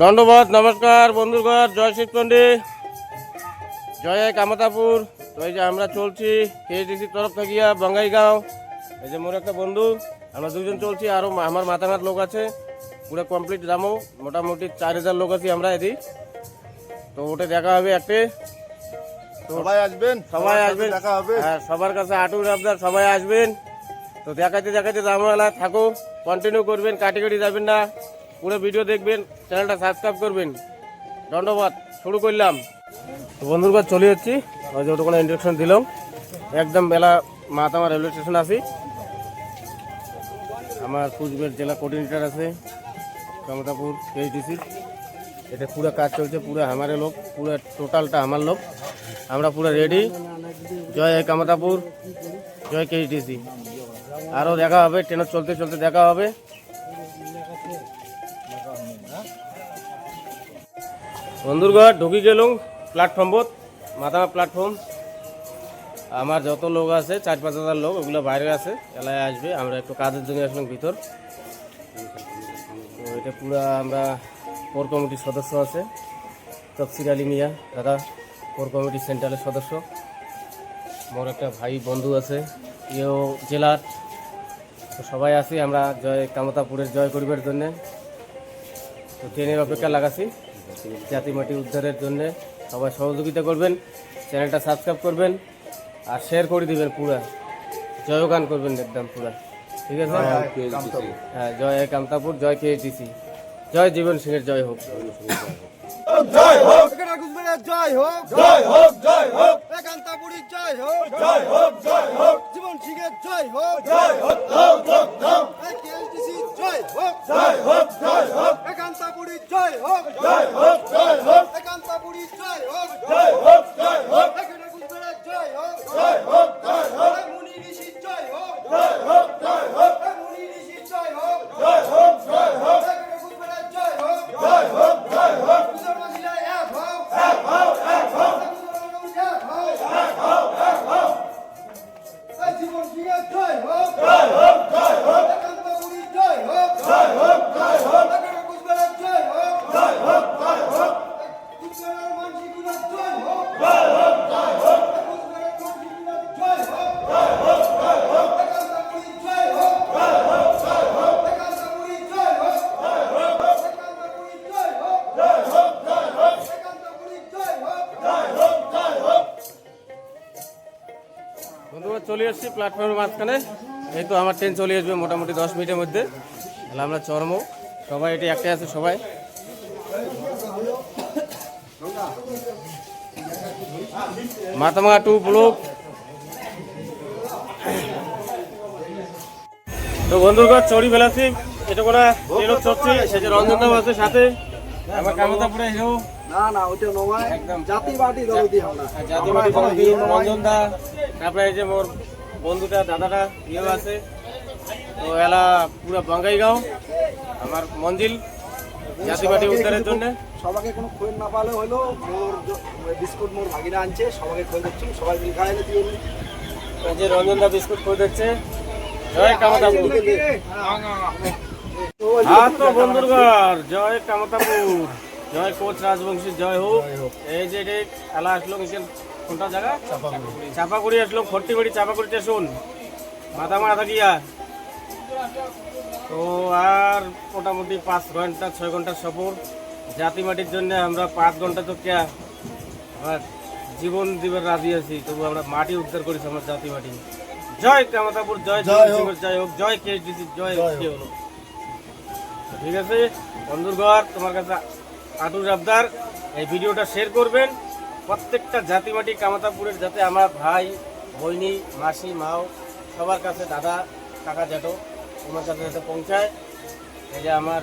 দণ্ডবাদ নমস্কার বন্ধুগণ জয় শিব পন্ডি জয় কামতাপুর। তো এই যে আমরা চলছি কেএসডিসির তরফ থাকিয়া বঙ্গাইগাঁও। এই যে মোর একটা বন্ধু আমরা দুজন চলছি আরও আমার মাথাঘাট লোক আছে। পুরো কমপ্লিট যাব মোটামুটি চার হাজার লোক আছি আমরা এদি তো ওটা দেখা হবে একটা। সবাই আসবেন? সবাই সবার আসবেন। দেখা হবে? হ্যাঁ সবার কাছে আটুর আপনার সবাই আসবেন। তো দেখাতে দেখাতে দামওয়ালা থাকো কন্টিনিউ করবেন কাটি কাটি যাবেন না। পুরো ভিডিও দেখবেন চ্যানেলটা সাবস্ক্রাইব করবেন। ধন্যবাদ, শুরু করলাম। তো বন্ধুরা চলে যাচ্ছি। ওই যে ওটা কোনো ইন্ডাকশন দিলাম। একদম বেলা মাতামা রেলওয়ে স্টেশন আসি আমার কুচবিহার জেলা কোঅর্ডিনেটর আছে কমতাপুর এইচডিসি এটা পুরো কাজ চলছে, পুরো আমারে লোক, পুরো টোটালটা আমার লোক। আমরা পুরো রেডি জয় কামতাপুর, জয় কেএসডিসি আরও দেখা হবে ট্রেনে চলতে চলতে দেখা হবে। বন্ধুরগড় ঢুকি গেলুম প্ল্যাটফর্মত মাথা প্ল্যাটফর্ম আমার যত লোক আছে, চার পাঁচ হাজার লোক, ওগুলো বাইরে আছে, এলাকায় আসবে, আমরা একটু কাজের জন্য আসলাম ভিতর। তো এটা পুরো আমরা কোর কমিটির সদস্য আছে, তফসির আলী মিয়া, দাদা কোর কমিটি সেন্ট্রালের সদস্য। মোর একটা ভাই, বন্ধু আছে ইয়েও জেলার। তো সবাই আছি, আমরা জয় কামতাপুরের জয় করিবার জন্যে। তো ট্রেনের অপেক্ষা লাগাছি। জাতি মাটি উদ্ধারের জন্যে সবাই সহযোগিতা করবেন চ্যানেলটা সাবস্ক্রাইব করবেন আর শেয়ার করে দিবেন পুরা। জয়গান করবেন একদম পুরা। ঠিক আছে? হ্যাঁ জয় কামতাপুর জয় কেএসডিসি জয় জীবন সিংয়ের জয় হোক। জয় হোক। জয় হোক। জয় হোক জয় হোক। একান্তাপুরীর জয় হোক। জয় হোক জয় হোক। জীবন সিংহের জয় হোক। জয় হোক হোক হোক হোক কেএলটিসি জয় হোক জয় হোক। জয় হোক জয় হোক। জয় হোক জয় হোক চলে এসেছি প্ল্যাটফর্মের মাঝখানে। এই তো আমার ট্রেন চলে আসবে মোটামুটি দশ মিনিটের মধ্যে। তাহলে আমরা চরম সবাই এটি একটাই আছে, সবাই। মাতামা টু ব্লক তো বন্ধুরা চড়ি ফেলাছি। এটা ট্রেনও চড়ছি সে যে রঞ্জনদাও আছে সাথে। না না নয়। জাতি বাটি আমরা জাতিবাড়ি বন্ধু রঞ্জন দা তারপরে এই যে মোর বন্ধুটা দাদাটা ইয়েও আছে। তো এলা পুরো বঙ্গাইগাঁও আমার মঞ্জিল জাতিবাড়ি উদ্ধারের জন্য। সবাইকে কোনো খোঁজ না পালে হলো মোর বিস্কুট মোর ভাগিনা আনছে সবাইকে খোঁজ দিচ্ছি সবাই মিল খাই যে রঞ্জন দা বিস্কুট করে দিচ্ছে জয় কামতাপুর হ্যাঁ তো বন্ধুরগড় জয় কামতাপুর। জয় কোচ রাজবংশী জয় হোক। এই যে খেলা আসলো কোনটা জায়গা? চাপাগুড়ি আসলো খট্টিবাড়ি চাপাগুড়ি স্টেশন। মাথা মারা থাকিয়া তো আর মোটামুটি পাঁচ ঘণ্টা ছয় ঘণ্টা সফর। জাতি মাটির জন্য আমরা পাঁচ ঘণ্টা তো কে আমার জীবন দিবার রাজি আছি তবু আমরা মাটি উদ্ধার করেছি আমার জাতি মাটি। জয় কামতাপুর জয় জয় হোক। জয় হোক। জয় কে হলো? ঠিক আছে? বন্ধুরগড় তোমার কাছে আটুর আবদার এই ভিডিওটা শেয়ার করবেন। প্রত্যেকটা জাতি মাটি কামাতাপুরের যাতে আমার ভাই বইনি মাসি মাও সবার কাছে দাদা কাকা জ্যাঠো তোমার কাছে যাতে পৌঁছায়। এই যে আমার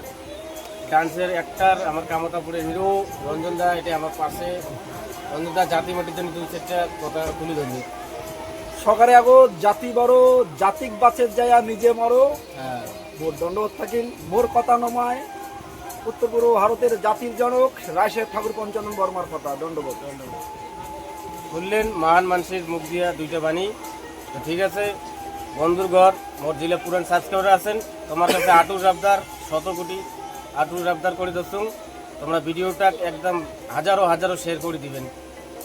ডান্সের একটার আমার কামতাপুরের হিরো রঞ্জন দা এটা আমার পাশে। রঞ্জন দা জাতি মাটির জন্য দুই চারটা কথা তুলে ধরলি সকালে আগো জাতি বড় জাতিক বাচের যায় নিজে মরো। হ্যাঁ। মোর দণ্ডবোধ থাকিল মোর কথা নমায়, উত্তর পূর্ব ভারতের জাতির জনক রায়শের ঠাকুর পঞ্চানন বর্মার কথা, দণ্ডবোধ। শুনলেন মহান মানুষের মুখ দিয়া দুইটা বাণী। তো ঠিক আছে, বন্ধুর ঘর, মোর জেলা পুরান সাবস্ক্রাইবার আছেন, তোমার কাছে আটুর রাবদার শত কোটি আটুর রাবদার করে দোস্তুম তোমরা ভিডিওটা একদম হাজারো হাজারো শেয়ার করে দিবেন।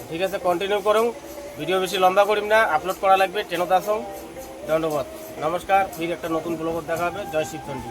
ঠিক আছে কন্টিনিউ করুন ভিডিও বেশি লম্বা করিম না আপলোড করা লাগবে ট্রেনত আসুন ধন্যবাদ নমস্কার ফির একটা নতুন ব্লগ দেখা হবে জয় শিবচন্ডী